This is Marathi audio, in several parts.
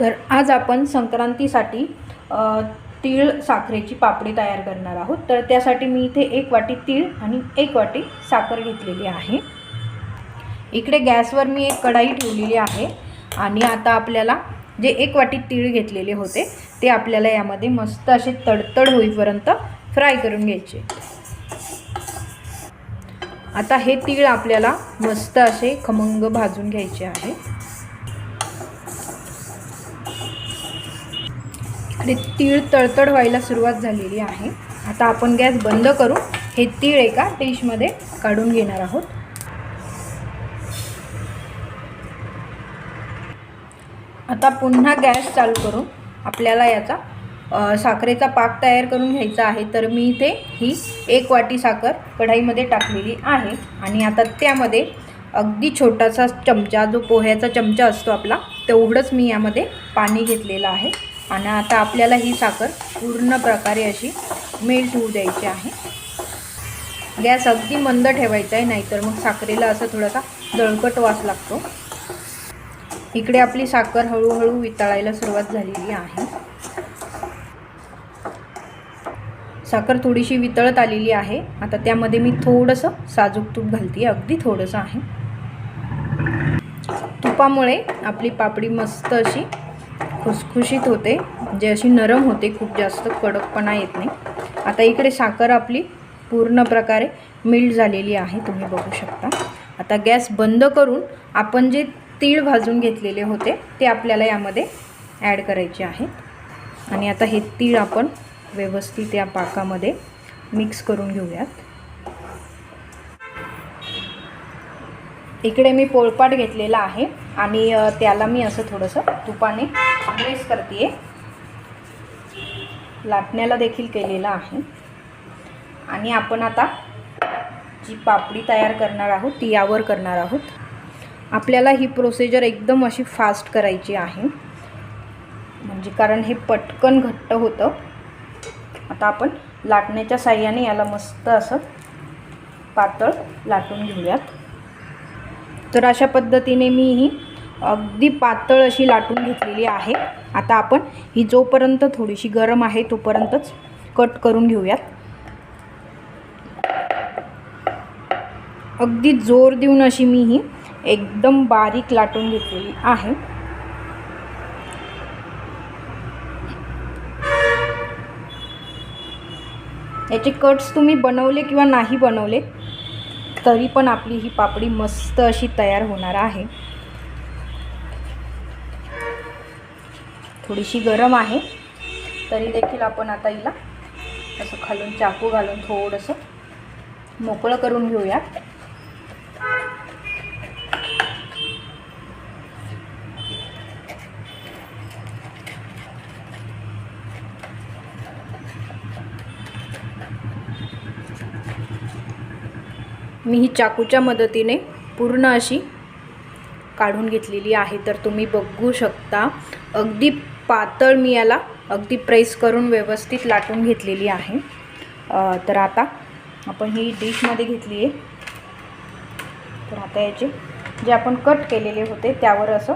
तर आज आपण संक्रांतीसाठी तीळ साखरेची पापडी तयार करणार आहोत. तर त्यासाठी मी इथे एक वाटी तीळ आणि एक वाटी साखर घेतलेली आहे. इकडे गॅसवर मी एक कढाई ठेवलेली आहे आणि आता आपल्याला जे एक वाटी तीळ घेतलेले होते ते आपल्याला यामध्ये मस्त असे तडतड होईपर्यंत फ्राय करून घ्यायचे. आता हे तीळ आपल्याला मस्त असे खमंग भाजून घ्यायचे आहे. इकडे तीळ तळतळ व्हायला सुरुवात झालेली आहे. आता आपण गॅस बंद करून हे तीळ एका डिशमध्ये काढून घेणार आहोत. आता पुन्हा गॅस चालू करून आपल्याला याचा साखरेचा पाक तयार करून घ्यायचा आहे. तर मी इथे ही एक वाटी साखर कढाईमध्ये टाकलेली आहे. आणि आता त्यामध्ये अगदी छोटासा चमचा जो पोह्याचा चमचा असतो आपला तेवढंच मी यामध्ये पाणी घेतलेलं आहे. आणि आता आपल्याला ही साखर पूर्ण प्रकारे अशी मेल्ट होऊ द्यायची आहे. गॅस अगदी मंद ठेवायचा आहे नाहीतर मग साखरेला असा थोडासा दळकट वास लागतो. इकडे आपली साखर हळूहळू वितळायला सुरुवात झालेली आहे. साखर थोडीशी वितळत आलेली आहे. आता त्यामध्ये मी थोडंसं साजूक तूप घालते अगदी थोडंसं आहे. तुपामुळे आपली पापडी मस्त अशी खुसखुशीत होते. जे अशी नरम होते खूप जास्त कडकपणा येत नाही. आता इकडे साखर आपली पूर्ण प्रकारे मिल्ट झालेली आहे तुम्ही बघू शकता. आता गॅस बंद करून आपण जे तीळ भाजून घेतलेले होते ते आपल्याला यामध्ये ॲड करायचे आहेत आणि आता हे तीळ आपण व्यवस्थित या पाकामध्ये मिक्स करून घेऊयात. इकडे मी पोळपाट घेतलेला आहे. आणि त्याला मी असं थोडंसं तुपाने ग्रेस करते लाटण्याला देखील केलेलं आहे. आणि आपण आता जी पापडी तयार करणार आहोत ती यावर करणार आहोत. आपल्याला ही प्रोसिजर एकदम अशी फास्ट करायची आहे. म्हणजे कारण हे पटकन घट्ट होतं. आता आपण लाटण्याच्या साह्याने याला मस्त असं पातळ लाटून घेऊयात. तर अशा पद्धतीने मी ही अगदी पातळ अशी लाटून घेतलेली आहे. आता आपण ही जोपर्यंत थोडीशी गरम आहे तोपर्यंतच कट करून घेऊयात. अगदी जोर देऊन अशी मी ही एकदम बारीक लाटून घेतलेली आहे. याचे कट्स तुम्ही बनवले किंवा नाही बनवले तरी पण आपली ही पापडी मस्त अशी तयार होणार आहे. थोडीशी गरम आहे. तरी देखील आपण आता हिला असं खालून चाकू घालून थोडंसं मोकळं करून घेऊया. मी ही चाकूच्या मदतीने पूर्ण अशी काढून घेतलेली आहे. तर तुम्ही बघू शकता अगदी पातळ मी याला अगदी प्रेस करून व्यवस्थित लाटून घेतलेली आहे. तर आता आपण ही डिशमध्ये घेतली आहे. तर आता याचे जे आपण कट केलेले होते त्यावर असं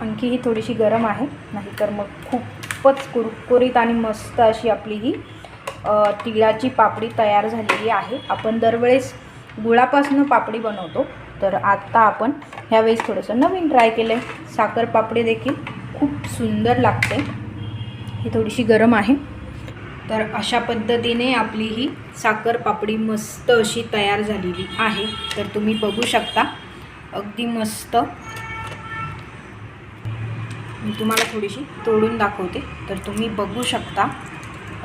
आणखी ही थोडीशी गरम आहे. नाहीतर मग खूपच कुरकुरीत आणि मस्त अशी आपली ही तिळाची पापडी तयार झालेली आहे. आपण दरवेळेस गुळापासून पापडी बनवतो. तर आत्ता आपण ह्यावेळेस थोडंसं नवीन ट्राय केलं आहे साखर पापडी देखील खूप सुंदर लागते. ही थोडीशी गरम आहे. तर अशा पद्धतीने आपली ही साखर पापडी मस्त अशी तयार झालेली आहे. तर तुम्ही बघू शकता. अगदी मस्त. मी तुम्हाला थोडीशी तोडून दाखवते. तर तुम्ही बघू शकता.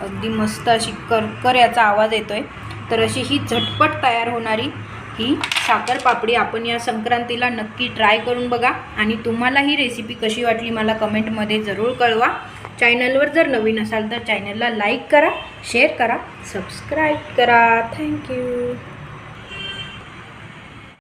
अगदी मस्त अशी करकर याचा आवाज येतो आहे तर अशी ही झटपट तयार होणारी ही साखर पापडी आपण या संक्रांतीला नक्की ट्राय करून बघा. आणि तुम्हाला ही रेसिपी कशी वाटली मला कमेंटमध्ये जरूर कळवा. चॅनलवर जर नवीन असाल तर चॅनलला लाईक करा शेअर करा सबस्क्राईब करा. थँक्यू